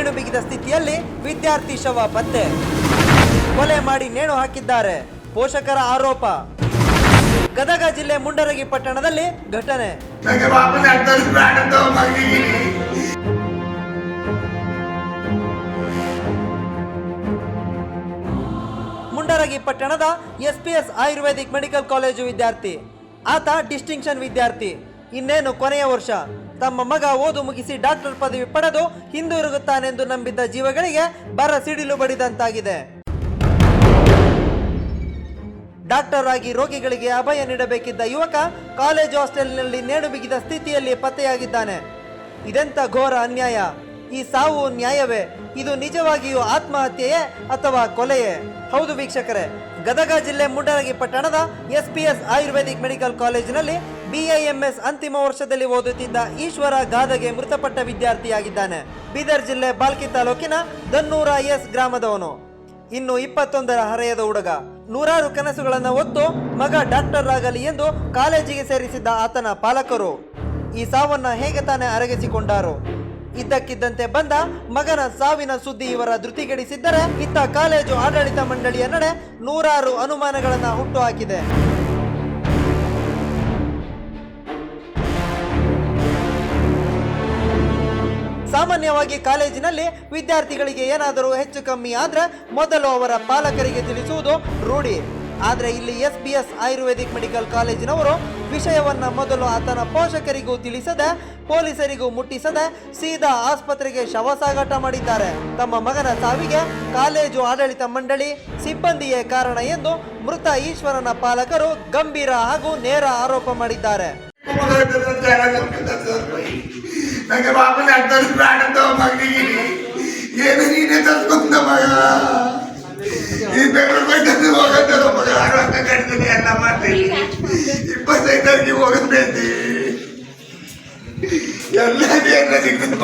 ನೇಣು ಬಿಗಿದ ಸ್ಥಿತಿಯಲ್ಲಿ ವಿದ್ಯಾರ್ಥಿ ಶವ ಪತ್ತೆ. ಕೊಲೆ ಮಾಡಿ ನೇಣು ಹಾಕಿದ್ದಾರೆ. ಪೋಷಕರ ಆರೋಪ. ಗದಗ ಜಿಲ್ಲೆ ಮುಂಡರಗಿ ಪಟ್ಟಣದಲ್ಲಿ ಘಟನೆ. ಮುಂಡರಗಿ ಪಟ್ಟಣದ ಎಸ್ಪಿಎಸ್ ಆಯುರ್ವೇದಿಕ್ ಮೆಡಿಕಲ್ ಕಾಲೇಜು ವಿದ್ಯಾರ್ಥಿ. ಆತ ಡಿಸ್ಟಿಂಕ್ಷನ್ ವಿದ್ಯಾರ್ಥಿ. ಇನ್ನೇನು ಕೊನೆಯ ವರ್ಷ. ತಮ್ಮ ಮಗ ಓದು ಮುಗಿಸಿ ಡಾಕ್ಟರ್ ಪದವಿ ಪಡೆದು ಹಿಂದಿರುಗುತ್ತಾನೆಂದು ನಂಬಿದ್ದ ಜೀವಗಳಿಗೆ ಬರ ಸಿಡಿಲು ಬಡಿದಂತಾಗಿದೆ. ಡಾಕ್ಟರ್ ಆಗಿ ರೋಗಿಗಳಿಗೆ ಅಭಯ ನೀಡಬೇಕಿದ್ದ ಯುವಕ ಕಾಲೇಜು ಹಾಸ್ಟೆಲ್ನಲ್ಲಿ ನೇಣು ಬಿಗಿದ ಸ್ಥಿತಿಯಲ್ಲಿ ಪತ್ತೆಯಾಗಿದ್ದಾನೆ. ಇದೆಂತ ಘೋರ ಅನ್ಯಾಯ? ಈ ಸಾವು ನ್ಯಾಯವೇ? ಇದು ನಿಜವಾಗಿಯೂ ಆತ್ಮಹತ್ಯೆಯೇ ಅಥವಾ ಕೊಲೆಯೇ? ಹೌದು ವೀಕ್ಷಕರೇ, ಗದಗ ಜಿಲ್ಲೆ ಮುಂಡರಗಿ ಪಟ್ಟಣದ ಎಸ್ಪಿಎಸ್ ಆಯುರ್ವೇದಿಕ್ ಮೆಡಿಕಲ್ ಕಾಲೇಜಿನಲ್ಲಿ ಬಿಐಎಂಎಸ್ ಅಂತಿಮ ವರ್ಷದಲ್ಲಿ ಓದುತ್ತಿದ್ದ ಈಶ್ವರ ಗಾದಗೆ ಮೃತಪಟ್ಟ ವಿದ್ಯಾರ್ಥಿಯಾಗಿದ್ದಾನೆ. ಬೀದರ್ ಜಿಲ್ಲೆ ಬಾಲ್ಕಿ ತಾಲೂಕಿನ ದನ್ನೂರ ಎಸ್ ಗ್ರಾಮದವನು. ಇನ್ನು ಇಪ್ಪತ್ತೊಂದರ ಹರೆಯದ ಹುಡುಗ. ನೂರಾರು ಕನಸುಗಳನ್ನು ಹೊತ್ತು ಮಗ ಡಾಕ್ಟರ್ ಆಗಲಿ ಎಂದು ಕಾಲೇಜಿಗೆ ಸೇರಿಸಿದ್ದ ಆತನ ಪಾಲಕರು. ಈ ಸಾವನ್ನ ಹೇಗೆ ತಾನೇ ಅರಗಿಸಿಕೊಂಡಾರು? ಇದ್ದಕ್ಕಿದ್ದಂತೆ ಬಂದ ಮಗನ ಸಾವಿನ ಸುದ್ದಿ ಇವರ ಧೃತಿಗೆಡಿಸಿದ್ದರೆ, ಇತ್ತ ಕಾಲೇಜು ಆಡಳಿತ ಮಂಡಳಿಯ ನಡೆ ನೂರಾರು ಅನುಮಾನಗಳನ್ನು ಹುಟ್ಟುಹಾಕಿದೆ ಸಾಮಾನ್ಯವಾಗಿ ಕಾಲೇಜಿನಲ್ಲಿ ವಿದ್ಯಾರ್ಥಿಗಳಿಗೆ ಏನಾದರೂ ಹೆಚ್ಚು ಕಮ್ಮಿ ಆದ್ರೆ ಮೊದಲು ಅವರ ಪಾಲಕರಿಗೆ ತಿಳಿಸುವುದು ರೂಢಿ. ಆದರೆ ಇಲ್ಲಿ S B S Ayurvedic medical ಕಾಲೇಜಿನವರು ವಿಷಯವನ್ನ ಮೊದಲು ಆತನ ಪೋಷಕರಿಗೂ ತಿಳಿಸದೆ, ಪೊಲೀಸರಿಗೂ ಮುಟ್ಟಿಸದೆ ಸೀದಾ ಆಸ್ಪತ್ರೆಗೆ ಶವ ಸಾಗಾಟ ಮಾಡಿದ್ದಾರೆ. ತಮ್ಮ ಮಗನ ಸಾವಿಗೆ ಕಾಲೇಜು ಆಡಳಿತ ಮಂಡಳಿ ಸಿಬ್ಬಂದಿಯೇ ಕಾರಣ ಎಂದು ಮೃತ ಈಶ್ವರನ ಪಾಲಕರು ಗಂಭೀರ ಹಾಗೂ ನೇರ ಆರೋಪ ಮಾಡಿದ್ದಾರೆ. ನನಗೆ ವಾಪಸ್ ಆಗ್ತದೆ ಬೇಡ ಮಗನಿಗೆ. ಏನು ನೀನೇ ತರ್ಸ್ಕೊಂಡ ಮಗ. ಈ ಬೆಂಗಳೂರು ಬೈತಂದು ಹೋಗಂತದ ಮಗ. ರೊಕ್ಕ ಕಟ್ತೀನಿ, ಎಲ್ಲ ಮಾಡ್ತೀನಿ. ಇಪ್ಪತ್ತೈದು ತಾರೀಕಿಗೆ ಎಲ್ಲ ಸಿಗ್ತದೆ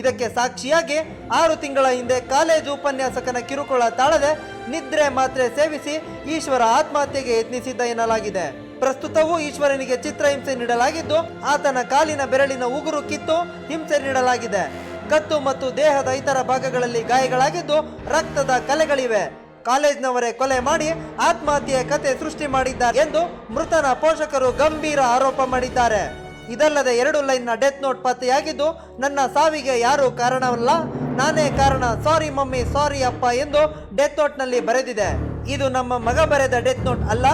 ಇದಕ್ಕೆ ಸಾಕ್ಷಿಯಾಗಿ ಆರು ತಿಂಗಳ ಹಿಂದೆ ಕಾಲೇಜು ಉಪನ್ಯಾಸಕನ ಕಿರುಕುಳ ತಾಳದೆ ನಿದ್ರೆ ಮಾತ್ರೆ ಸೇವಿಸಿ ಈಶ್ವರ ಆತ್ಮಹತ್ಯೆಗೆ ಯತ್ನಿಸಿದ್ದ ಎನ್ನಲಾಗಿದೆ. ಪ್ರಸ್ತುತವೂ ಈಶ್ವರನಿಗೆ ಚಿತ್ರಹಿಂಸೆ ನೀಡಲಾಗಿದ್ದು, ಆತನ ಕಾಲಿನ ಬೆರಳಿನ ಉಗುರು ಕಿತ್ತು ಹಿಂಸೆ ನೀಡಲಾಗಿದೆ. ಕತ್ತು ಮತ್ತು ದೇಹದ ಇತರ ಭಾಗಗಳಲ್ಲಿ ಗಾಯಗಳಾಗಿದ್ದು, ರಕ್ತದ ಕಲೆಗಳಿವೆ. ಕಾಲೇಜ್ನವರೇ ಕೊಲೆ ಮಾಡಿ ಆತ್ಮಹತ್ಯೆಯ ಕತೆ ಸೃಷ್ಟಿ ಮಾಡಿದ್ದಾರೆ ಎಂದು ಮೃತನ ಪೋಷಕರು ಗಂಭೀರ ಆರೋಪ ಮಾಡಿದ್ದಾರೆ. ಇದಲ್ಲದೆ ಎರಡು ಲೈನ್ನ ಡೆತ್ ನೋಟ್ ಪತ್ತೆಯಾಗಿದ್ದು, ನನ್ನ ಸಾವಿಗೆ ಯಾರೂ ಕಾರಣವಲ್ಲ. ನಾನೇ ಕಾರಣ. ಸಾರಿ ಮಮ್ಮಿ ಸಾರಿ ಅಪ್ಪ ಎಂದು ಡೆತ್ ನೋಟ್ನಲ್ಲಿ ಬರೆದಿದೆ. ಇದು ನಮ್ಮ ಮಗ ಬರೆದ ಡೆತ್ ನೋಟ್ ಅಲ್ಲ,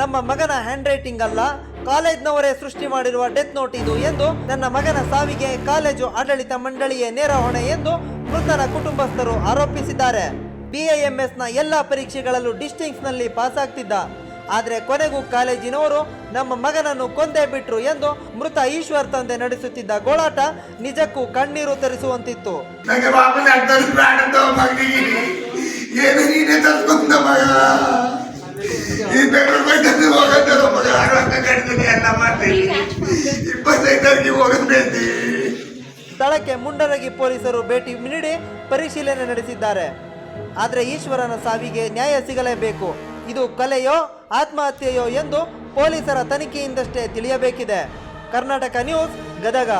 ನಮ್ಮ ಮಗನ ಹ್ಯಾಂಡ್ ರೈಟಿಂಗ್ ಅಲ್ಲ. ಕಾಲೇಜ್ನವರೇ ಸೃಷ್ಟಿ ಮಾಡಿರುವ ಡೆತ್ ನೋಟ್ ಇದು ಎಂದು ನನ್ನ ಮಗನ ಸಾವಿಗೆ ಕಾಲೇಜು ಆಡಳಿತ ಮಂಡಳಿಯೇ ನೇರ ಹೊಣೆ ಎಂದು ಮೃತನ ಕುಟುಂಬಸ್ಥರು ಆರೋಪಿಸಿದ್ದಾರೆ. ಬಿಐಎಂಎಸ್ನ ಎಲ್ಲ ಪರೀಕ್ಷೆಗಳಲ್ಲೂ ಪಾಸ್ ಆಗ್ತಿದ್ದ. ಆದರೆ ಕೊನೆಗೂ ಕಾಲೇಜಿನವರು ನಮ್ಮ ಮಗನನ್ನು ಕೊಂದೇ ಬಿಟ್ರು ಎಂದು ಮೃತ ಈಶ್ವರ್ ತಂದೆ ನಡೆಸುತ್ತಿದ್ದ ಗೋಳಾಟ ನಿಜಕ್ಕೂ ಕಣ್ಣೀರು ತರಿಸುವಂತಿತ್ತು. ಸ್ಥಳಕ್ಕೆ ಮುಂಡರಗಿ ಪೊಲೀಸರು ಭೇಟಿ ನೀಡಿ ಪರಿಶೀಲನೆ ನಡೆಸಿದ್ದಾರೆ. ಆದರೆ ಈಶ್ವರನ ಸಾವಿಗೆ ನ್ಯಾಯ ಸಿಗಲೇಬೇಕು. ಇದು ಕಲೆಯೋ ಆತ್ಮಹತ್ಯೆಯೋ ಎಂದು ಪೊಲೀಸರ ತನಿಖೆಯಿಂದಷ್ಟೇ ತಿಳಿಯಬೇಕಿದೆ. ಕರ್ನಾಟಕ ನ್ಯೂಸ್ ಗದಗ.